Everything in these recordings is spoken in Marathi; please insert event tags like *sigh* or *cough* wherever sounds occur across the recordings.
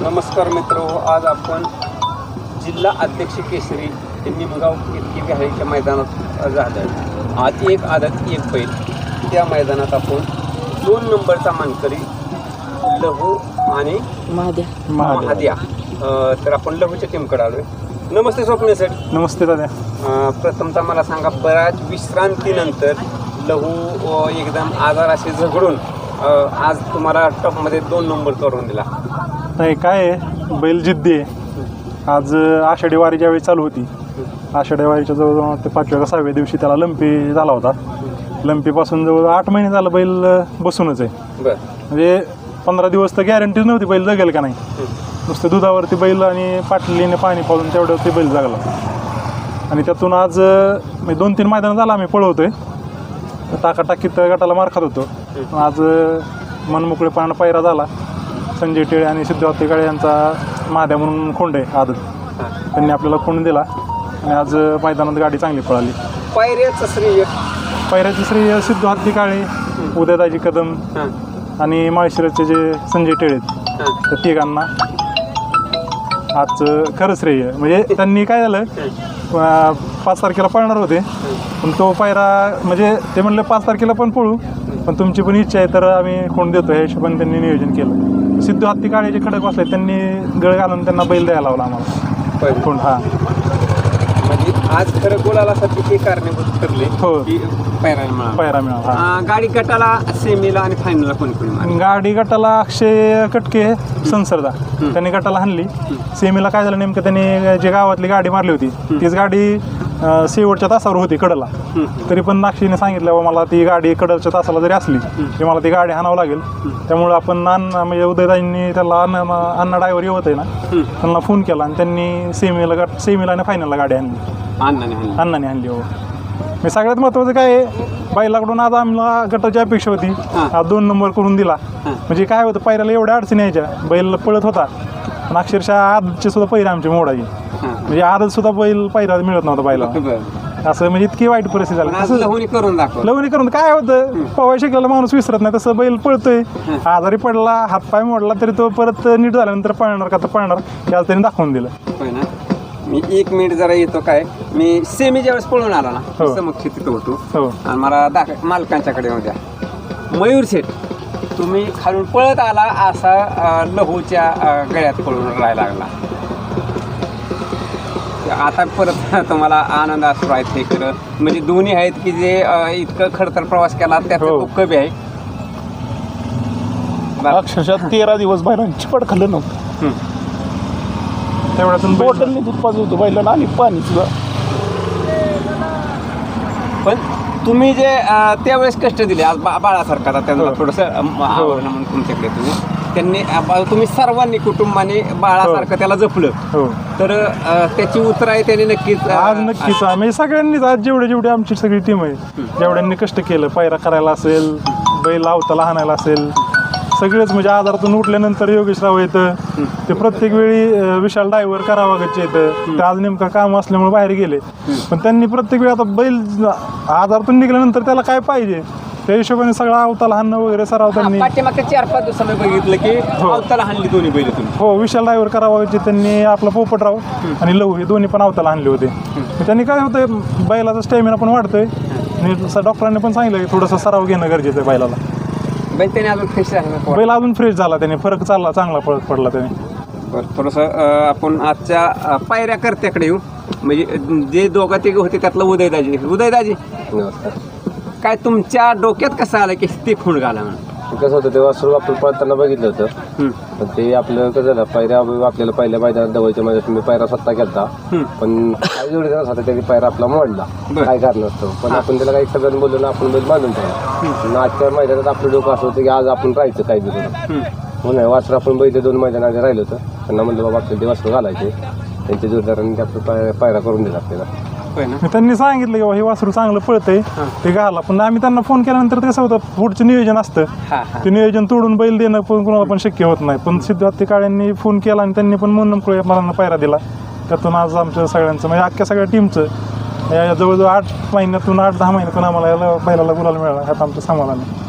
नमस्कार मित्र आज आपण जिल्हा अध्यक्ष केसरी ते निमगाव इतकी विहारीच्या मैदानात झालं. आज एक आदत एक बैल. त्या मैदानात आपण दोन नंबरचा मानकरी लहू आणि महाद्या महाद्या तर आपण लहूच्या टीमकडे आलोय. नमस्ते स्वप्न सर नमस्ते दादा. प्रथमतः मला सांगा बऱ्याच विश्रांतीनंतर लहू एकदम आजाराशी झगडून आज तुम्हाला टॉपमध्ये दोन नंबर करून दिला. नाही काय आहे? बैल जिद्दी आहे. आज आषाढी वारी ज्यावेळी चालू होती आषाढी वारीच्या जवळजवळ ते पाचव्या का सहाव्या दिवशी त्याला लंपी झाला होता. लंपीपासून जवळ आठ महिने झालं बैल बसूनच आहे. म्हणजे पंधरा दिवस तर गॅरंटीच नव्हती बैल जगेल का नाही. नुसतं दुधावरती बैल आणि पाटलीने पाणी पाळून तेवढं ते बैल जगला. आणि त्यातून आज अं, म्हणजे दोन तीन मैदानं झाला आम्ही पळवतोय. टाकाटाकीत गटाला मार खात होतो. आज अं, मनमोकळेपणानं पायरा झाला. संजय टिळे आणि सिद्धार्थ काळे यांचा महाद्या म्हणून खोंड आहे आदत. त्यांनी आपल्याला खोंड दिला आणि आज मैदानात गाडी चांगली पळाली. पायऱ्याचं श्रेय. पायऱ्याचे श्री सिद्धार्थी काळे उदयदाजी कदम आणि माळशिरसचे जे संजय टिळे आहेत त्या तिघांना आजचं खरं श्रेय. म्हणजे त्यांनी काय झालं पाच तारखेला पळणार होते पण तो पायरा म्हणजे ते म्हणलं पाच तारखेला पण पळू पण तुमची पण इच्छा आहे तर आम्ही कोण देतो ह्या हिशोबाने त्यांनी नियोजन केलं. सिद्धू हत्ती काळे जे खडक बसले त्यांनी गळ घालून त्यांना बैल द्यायला लावला आम्हाला. पहिलं. कोण? हा. म्हणजे आज खरं गोलालासाठी ते कारणीभूत ठरले हो. की मिळाला पायरा मिळाला हा. अं, गाडी गटाला सेमीला आणि फायनलला कोणी कोणी मारली? गाडी गटाला अक्षय कटके संसरदा. त्यांनी गटाला हाणली. सेमीला काय झालं नेमकं? त्यांनी जे गावातली गाडी मारली होती तीच गाडी अं, शेवटच्या तासावर होती कडला. तरी पण नाक्षीने सांगितलं बा मला ती गाडी कडच्या तासाला जरी असली तरी मला ती गाडी हाणावं लागेल. त्यामुळं आपण अण्णा म्हणजे उदयदाईंनी त्याला अण्णा अण्णा ड्रायव्हर येवत आहे ना त्यांना फोन केला आणि त्यांनी सेमीला सेमीला आणि फायनलला गाडी आणली. अण्णाने हाणली. अण्णाने आणली हो. मी सगळ्यात महत्त्वाचं काय आहे बैलाकडून आज आम्हाला गटाची अपेक्षा होती. हा. दोन नंबर करून दिला. म्हणजे काय होतं पैराला एवढ्या अडचणी यायच्या. बैल पळत होता. पण अक्षरशः आदचे सुद्धा पैरे आमची मोडायची. म्हणजे आदत सुद्धा बैल पैरा मिळत नव्हता बैला. असं म्हणजे इतकी वाईट परिस्थिती झाली. तसं लहुनी करून दाखव. लवणी करून काय होतं? पवाय शिकलेला माणूस विसरत नाही तसं बैल पळतोय. आजारी पडला हातपाय मोडला तरी तो परत नीट झाल्यानंतर पळणार का? तर पळणार. याला त्यांनी दाखवून दिलं. मी एक मिनिट जरा येतो काय? मी सेमी ज्यावेळेस पळून आला ना हो. समक्ष तिथं होतो. हो. आणि मला दाख मालकांच्याकडे होत्या मयूर शेठ तुम्ही खालून पळत आला असा लहूच्या गळ्यात पळून राहायला लागला. आता परत *laughs* तुम्हाला आनंद असतो आहे ते खरं म्हणजे दोन्ही आहेत की जे अं, इतकं खडतर प्रवास केला त्याचं हो. दुःख बी आहे. अक्षरशः तेरा दिवस बैलांनी चिपट खाल्लं नव्हतं हं. तेवढ्यातून बैल- बॉटलने दूध पाजत होतं बैलाला आणि पाणी सुद्धा पण तुम्ही जे अं, त्यावेळेस कष्ट दिले आज बा बाळासारखा आता त्यांना हो. थोडंसं अं, आवडलं म्हणून तुमच्याकडे तुम्ही त्यांनी तुम्ही सर्वांनी कुटुंबाने बाळासारखं त्याला जपलं. हो. तर अं, त्याची उतराई त्याने नक्कीच अं, आज नक्कीच आम्ही सगळ्यांनीच आज जेवढे जेवढे आमची सगळी टीम आहे जेवढ्यांनी कष्ट केलं पायरा करायला असेल बैल आवताला हाणायला असेल सगळेच म्हणजे आजारातून उठल्यानंतर योगेशराव येतं. ते प्रत्येक वेळी अं, विशाल डायव्हर करावागचे येतं. ते आज नेमकं काम असल्यामुळे बाहेर गेले. पण त्यांनी प्रत्येक वेळी आता बैल आजारातून निघाल्यानंतर त्याला काय पाहिजे? त्या हिशोबाने सगळं आवताला हाणणं वगैरे सराव त्यांनी पाठीमागच्या चार पाच दिवसांनी बघितलं की हो. अवताला हाणली दोन्ही बैल तुम्ही. हो विशाल ड्रायव्हर करावाचे त्यांनी आपला पोपटराव आणि लहू हे दोन्ही पण अवताला आणले होते. त्यांनी काय होतं बैलाचा स्टॅमिना पण वाढतोय. आणि डॉक्टरांनी पण सांगितलं की थोडंसं सराव घेणं गरजेचं आहे बैलाला. बैल त्याने अजून फ्रेश बैल अजून फ्रेश झाला त्याने फरक चालला चांगला पडत पडला त्याने. बरं थोडंसं आपण आजच्या पायऱ्या करत्याकडे येऊ. म्हणजे जे दोघं तिघं होते त्यातलं उदयदाजी. उदयदाजी. काय तुमच्या डोक्यात कसं आलं की ते खूण घाला म्हणून? कसं होतं तेव्हा सुरू आपण पळताना बघितलं होतं. पण ते आपलं कसं झालं पायऱ्या आपल्याला पहिल्या मैदानात दवायच्या मैदानात मी पायरा स्वतः केलता. पण काही जोडी जण होता त्याने पायरा आपला मोडला. बरं. काय कारण नसतं. पण आपण त्याला काही सगळ्यांनी बोललो ना आपण बैल बांधून ठेवला. पण आजच्या मैदानात आपलं डोकं असं होतं की आज आपण राहायचं काही बी करून. हो नाही वासर आपण बैल दोन मैदानात राहिलं होतं. त्यांना म्हणलं बाबा आपल्याला ते वासर घालायचे त्यांच्या जोडदारांनी ते आपलं पाय पायरा करून दिला आपल्याला. होय ना? मग त्यांनी सांगितलं की हे वासरू चांगलं पळतंय ते घाला. पण आम्ही त्यांना फोन केल्यानंतर ते कसं होतं पुढचं नियोजन असतं. हा हा. ते नियोजन तोडून बैल देणं पण कोणाला पण शक्य होत नाही. पण सिद्धार्थ काळ्यांनी फोन केला आणि त्यांनी पण मन मला पायरा दिला. त्यातून आज आमच्या सगळ्यांचं म्हणजे अख्ख्या सगळ्या टीमचं या जवळजवळ आठ महिन्यातून आठ दहा महिन्यातून आम्हाला याला बैलाला गुलाल मिळाला. ह्यात आमचं समाधान आहे.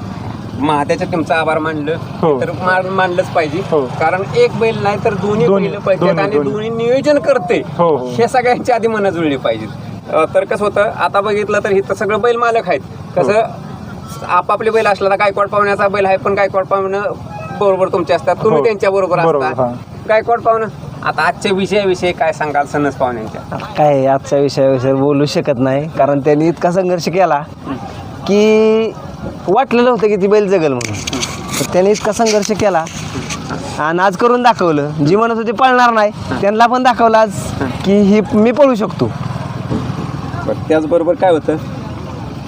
महात्याच्या टीमचा आभार मानलं. हो. तर मान- मानलंच पाहिजे. हो. कारण एक बैल नाही तर दोन्ही दोन्ही, बैल पाहिजेत दोन्ही, आणि दोन्ही. दोन्ही नियोजन करते हो, हो. हे सगळ्यांच्या आधी मनं जुळली पाहिजेत अं, तर कसं होतं आता बघितलं तर इथं सगळं बैल मालक आहेत. कसं आपापले बैल असला तर गायकवाड पाहुण्याचा बैल आहे पण गायकवाड पाहुणं बरोबर तुमचे असतात. तुम्ही हो. त्यांच्या बरोबर असता. गायकवाड पाहुणं आता आजच्या विषयाविषयी काय सांगाल सनस पाहुण्यांच्या? काय आजच्या विषयाविषयी बोलू शकत नाही कारण त्यांनी इतका संघर्ष केला की वाटलेलं होतं की ती बैल जगल म्हणून. तर त्यांनी इतका संघर्ष केला आणि आज करून दाखवलं. जी म्हणत होती पळणार नाही त्यांना पण दाखवलं आज की ही मी पळू शकतो. बरं त्याचबरोबर काय होतं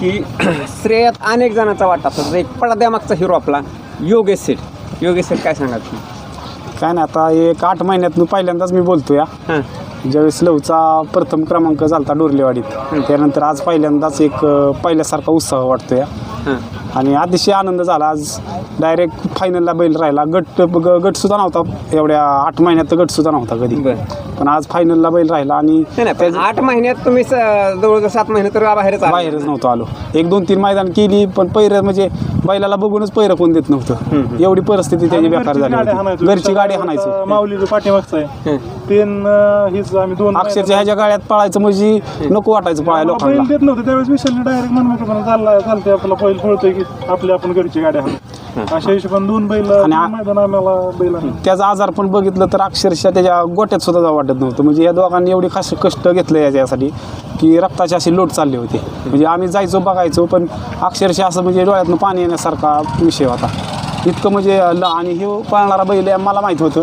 की *clears throat* श्रेयात अनेक जणांचा वाटा असतो एक पडद्यामागचा हिरो आपला योगेश सेठ. योगेश सेठ काय सांगाल? तुम्ही काय नाही आता एक आठ महिन्यात पहिल्यांदाच मी बोलतो या हां. ज्यावेळेस लवचा प्रथम क्रमांक झालता डोरलेवाडीत त्यानंतर आज पहिल्यांदाच एक अं, पहिल्यासारखा उत्साह वाटतो या हां. आणि अतिशय आनंद झाला. आज डायरेक्ट फायनलला बैल राहिला. गट ग- गटसुद्धा नव्हता एवढ्या आठ महिन्यात तर गटसुद्धा नव्हता कधी. बरं. पण आज फायनलला बैल राहिला आणि नाही, नाही पण आठ महिन्यात तुम्ही स- जवळजवळ सात महिने तर बाहेरच आले. बाहेरच नव्हतो आलो. एक दोन तीन मैदान केली पण पैर म्हणजे बैलाला बघूनच पैर कोण देत नव्हतं. एवढी परिस्थिती त्याची बेकार झाली होती. घरची गाडी हाणायचो. माऊली पाठीमागचा आहे. हं. तीन हीच आम्ही दोन अक्षरशः ह्याच्या गाड्यात पळायचं म्हणजे नको वाटायचं पळाय आम्हाला बैल लोकांना देत नव्हते त्यावेळेस विशालने डायरेक्ट मनमोकळपणा चालला चालते आपला बैल पळतोय की आपली आपण घरची गाडी आहे अशा हिशोबाने दोन बैल आणि आ- दोन मैदान आम्हाला बैल आणले. त्याचा आजार पण बघितलं तर अक्षरशः त्याच्या गोट्यात सुद्धा जावं वाटत नव्हतं. म्हणजे या दोघांनी एवढी खास कष्ट घेतले याच्यासाठी की रक्ताची अशी लोट चालले होते. म्हणजे आम्ही जायचो बघायचो पण अक्षरशः असं म्हणजे डोळ्यातनं पाणी येण्यासारखा विषय होता. इतकं म्हणजे ल- आणि हे पळणारा बैल आहे मला माहीत होतं.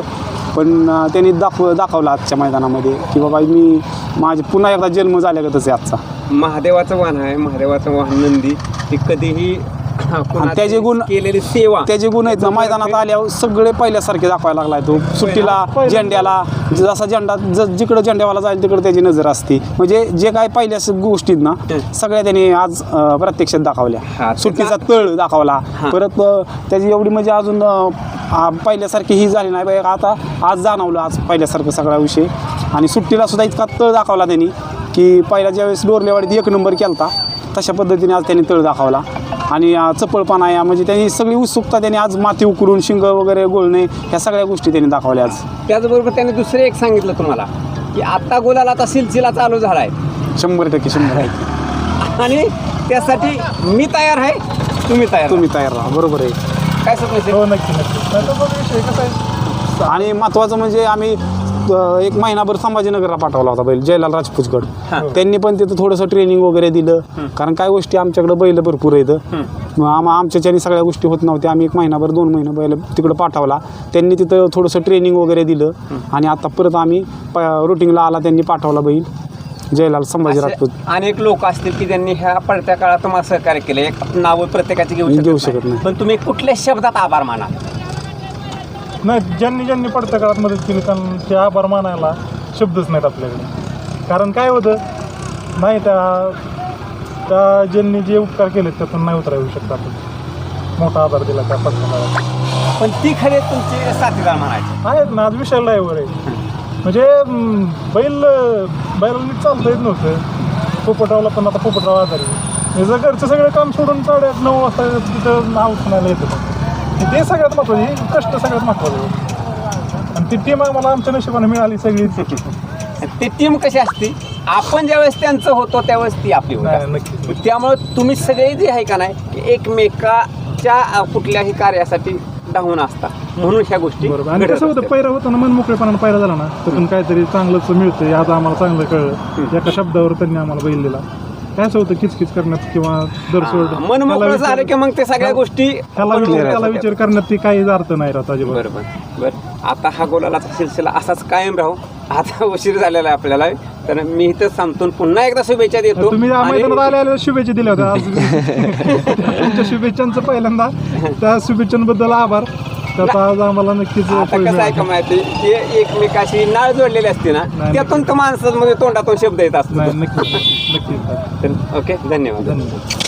पण त्यांनी दाखव दाखवलं आजच्या मैदानामध्ये की बाबा मी माझे पुन्हा एकदा जन्म झाल्यागतच आहे आजचा. महादेवाचं वाहन आहे महादेवाचं वाहन नंदी. ती कधीही कोणाची त्याचे गुण- केलेली सेवा. त्याचे गुण आहेत ना मैदानात आल्यावर सगळे पहिल्यासारखे दाखवायला लागलाय तो. सुट्टीला झेंड्याला जसा झेंडा ज जिकडं झेंड्यावाला जाईल तिकडे त्याची नजर असते. म्हणजे जे काय पहिल्या स- गोष्टी आहेत ना सगळ्या त्यांनी आज अं, प्रत्यक्षात हा, दाखवल्या सुट्टीचा तळ दाखवला. परत अं, त्याची एवढी म्हणजे अजून अं, आ, पहिल्यासारखी ही झाली नाही. बाई आता आज जाणवलं आज पहिल्यासारखं सगळा विषय. आणि सुट्टीला सुद्धा इतका तळ दाखवला त्यांनी की पहिल्या ज्यावेळेस डोरलेवाडीत एक नंबर केलता तशा पद्धतीने आज त्यांनी तळ दाखवला. आणि चपळपणा या म्हणजे त्यांनी सगळी उत्सुकता त्यांनी आज माती उकरून शिंग वगैरे गोळणे ह्या सगळ्या गोष्टी त्यांनी दाखवल्या आज. त्याचबरोबर त्याने दुसरं एक सांगितलं तुम्हाला की आता गोलाला आता सिलसिला चालू झाला आहे. शंभर टक्के शंभर आहे आणि त्यासाठी मी तयार आहे तुम्ही तयार तुम्ही तयार राहा बरोबर आहे. काय समजते हो आणि महत्त्वाचं म्हणजे आम्ही अं, एक महिनाभर संभाजीनगरला पाठवला होता बैल जयलाल राजपूतगड. त्यांनी पण तिथं थोडंसं ट्रेनिंग वगैरे दिलं. कारण काय गोष्टी आमच्याकडे बैल भरपूर आहेत. मग आम आमच्याच्यानी सगळ्या गोष्टी होत नव्हत्या. आम्ही एक महिनाभर दोन महिने बैल तिकडं पाठवला. त्यांनी तिथं थोडंसं ट्रेनिंग वगैरे दिलं. आणि आता परत आम्ही रुटीनला आला त्यांनी पाठवला बैल. जयलाल संभाजी असे राजपूत. अनेक लोक असतील की ज्यांनी ह्या पडत्या काळात तुम्हाला सहकार्य केलं. एक नावं प्रत्येकाची घेऊ शकत घेऊ शकत नाही. पण तुम्ही कुठल्या शब्दात आभार माना? नाही ज्यांनी ज्यांनी पडत्या काळात मदत केली त्यांचे आभार मानायला शब्दच नाहीत आपल्याकडे. कारण काय होतं नाही त्या त्या ज्यांनी जे उपकार केले त्यातून नाही उतरा येऊ शकतो आपण. मोठा आधार दिला त्या काळात पण ती खरे तुमचे साथीदार म्हणायचे. आहेत ना आज विशाल ड्रायव्हर आहे म्हणजे बैल बैलाला नीट चालता येत नव्हतं. पोपटरावला पण आता पोपटराव आजारी आहे. जर घरचं सगळं काम सोडून साडेआठ नऊ वाजता तिथं नाव सुनायला येतं. ते सगळ्यात महत्त्वाचं हे कष्ट सगळ्यात महत्त्वाचं आहे. आणि ती टीम आम्हाला आमच्या नशिबाने मिळाली सगळी ते टीम कशी असते? आपण ज्यावेळेस त्यांचं होतो त्यावेळेस ती आपली होत. त्यामुळे तुम्ही सगळे जे आहे का नाही की एकमेकाच्या कुठल्याही कार्यासाठी धावून असता. म्हणून ह्या गोष्टी आणि कसं होतं. पैरा होताना मन मोकळेपणानं पैरा झाला ना त्यातून काहीतरी चांगलंच मिळतं आज आम्हाला चांगलं कळलं. एका शब्दावर त्यांनी आम्हाला बैल दिला. काय असं होतं किचकिच करण्यात किंवा दरसोड? मन मोकळं झालं की मग ते सगळ्या गोष्टी त्याला विचार त्याला. विचार करण्यात ती काही अर्थ नाही राहत अजिबात. बरोबर बरं आता हा गोलालाचा सिलसिला असाच कायम राहू. आता *laughs* उशीर झालेला आहे आपल्याला. तर मी इथं थांबतून पुन्हा एकदा शुभेच्छा देतो. तुम्ही या आणि- मैदानात आल्या आल्या शुभेच्छा दिल्या होत्या. आज *laughs* तुमच्या शुभेच्छांचं पहिल्यांदा. त्या शुभेच्छांबद्दल आभार. त्याचा आज आम्हाला नक्कीच आता कसं आहे का. माहिती? की एकमेकाशी नाळ जोडलेली असते ना नाही. त्यातून तर माणसामध्ये तोंडातून शब्द येत नाही तर ओके धन्यवाद. धन्यवाद.